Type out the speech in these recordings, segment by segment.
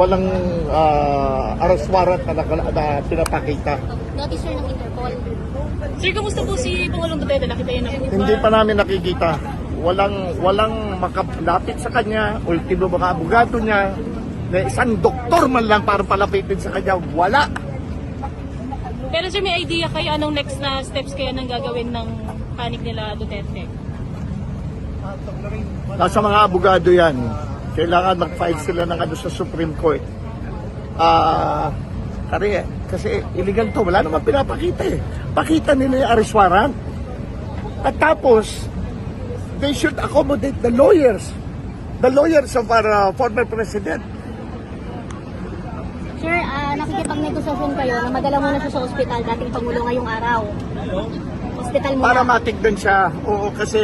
walang uh, arrest warrant na, na, na pinapakita. Notice sir ng Interpol. Sir, kamusta po si Pangulong Duterte? Nakita yun ba? Hindi pa namin nakikita. Walang walang makalapit sa kanya, ultimo mga abogado niya, na isang doktor man lang para palapitin sa kanya, wala. Pero sir, may idea kayo anong next na steps kaya nang gagawin ng panig nila Duterte? Nasa mga abogado yan. Kailangan mag-file sila ng ano sa Supreme Court. Ah, kari, kasi illegal to. Wala naman pinapakita eh. Pakita nila yung arrest warrant. At tapos, they should accommodate the lawyers. The lawyers of our uh, former president. Sir, uh, nakikipag-negosasyon kayo na madala muna siya sa ospital, dating Pangulo ngayong araw. Hospital muna. Para matigdan siya. Oo, kasi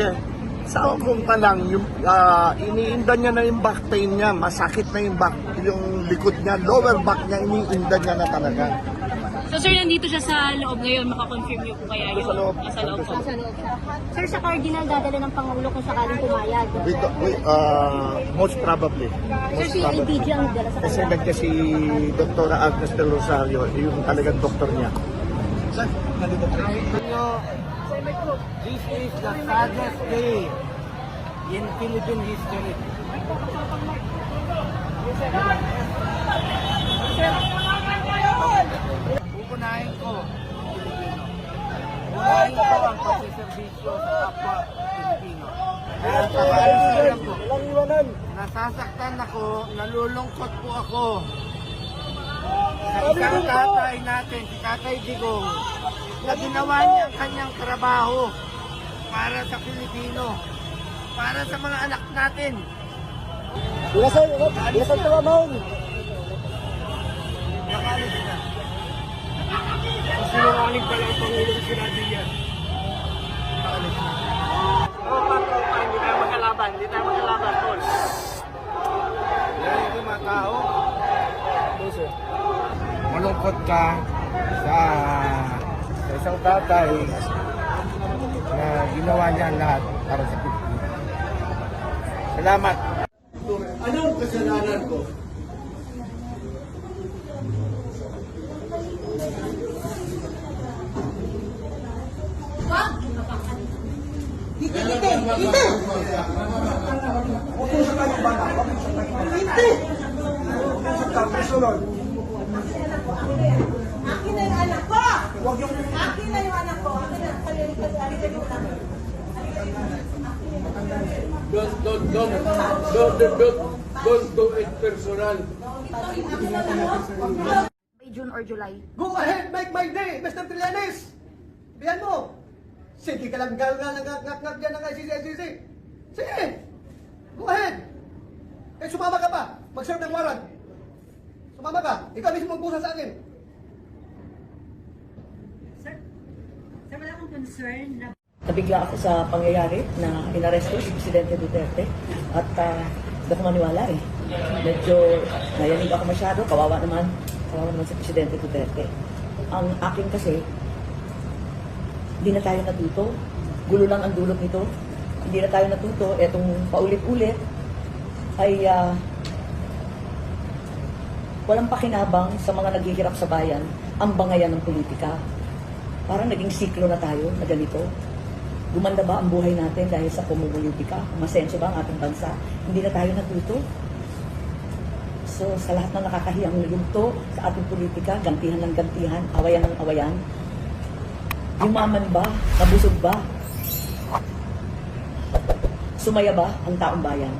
sa Hong pa lang, yung, ah, iniinda niya na yung back pain niya. Masakit na yung back, yung likod niya, lower back niya, iniinda niya na talaga. So sir, nandito siya sa loob ngayon. Makakonfirm niyo po kaya yun? Sa loob. Ah, Sa loob po. Nasa loob. Sir, sa Cardinal, dadala ng Pangulo kung sakaling pumayag. We, we, uh, most probably. Sir, Most si probably. LPG ang dala sa Kasi kanya. nandiyan si Dr. Agnes Del Rosario, yung talagang doktor niya. This is the saddest day in Philippine history. Upunahin ko, Pilipino. Upunahin ko ang pagsiservisyo sa kapwa Pilipino. Kaya kakaalis na lang po. Nasasaktan ako, nalulungkot po ako. Sa isang tatay natin, si Tatay Digong, na ginawa niya ang kanyang trabaho para sa Pilipino, para sa mga anak natin. Ilasan, ilasan tawa maun. Nakalis na. Sinungaling pala ang Pangulong sinabi yan. Nakalis na. Tropa, tropa, hindi tayo magkalaban, hindi tayo magkalaban, tol. Yan yung mga tao. Malungkot ka sa, sa isang tatay na ginawa niya lahat para sa Pilipinas. Salamat. Anong kasalanan ko? Sa kanyang bana, huwag mo sa kanyang bana. Dito! Sa kampo, sunod. Akin na yung anak ko! Huwag yung... Akin na yung anak ko! Akin na, paliligtas, paliligtas lang. Don't, don't, don't, don't, don't, don't, don't do it personal. By June or July. Go ahead, make my day, Mr. Trillanes! Biyan mo! Sige ka lang gal nga nangak-ngak dyan ng ICC. Sige! Go ahead! Eh, sumama ka pa. Mag-serve ng warrant. Sumama ka. Ikaw mismo magpusa sa akin. Sir, sir, wala akong concern na Nabigla ako sa pangyayari na inaresto si Presidente Duterte at uh, hindi ako maniwala eh. Medyo nayanig ako masyado, kawawa naman, kawawa naman si Presidente Duterte. Ang akin kasi, hindi na tayo natuto. Gulo lang ang dulot nito. Hindi na tayo natuto. Etong paulit-ulit ay ah, walang pakinabang sa mga naghihirap sa bayan ang bangayan ng politika. Parang naging siklo na tayo na ganito. Gumanda ba ang buhay natin dahil sa pumumulitika? Masenso ba ang ating bansa? Hindi na tayo natuto. So, sa lahat ng nakakahiyang nilugto sa ating politika, gantihan ng gantihan, awayan ng awayan, yumaman ba? Nabusog ba? Sumaya ba ang taong bayan?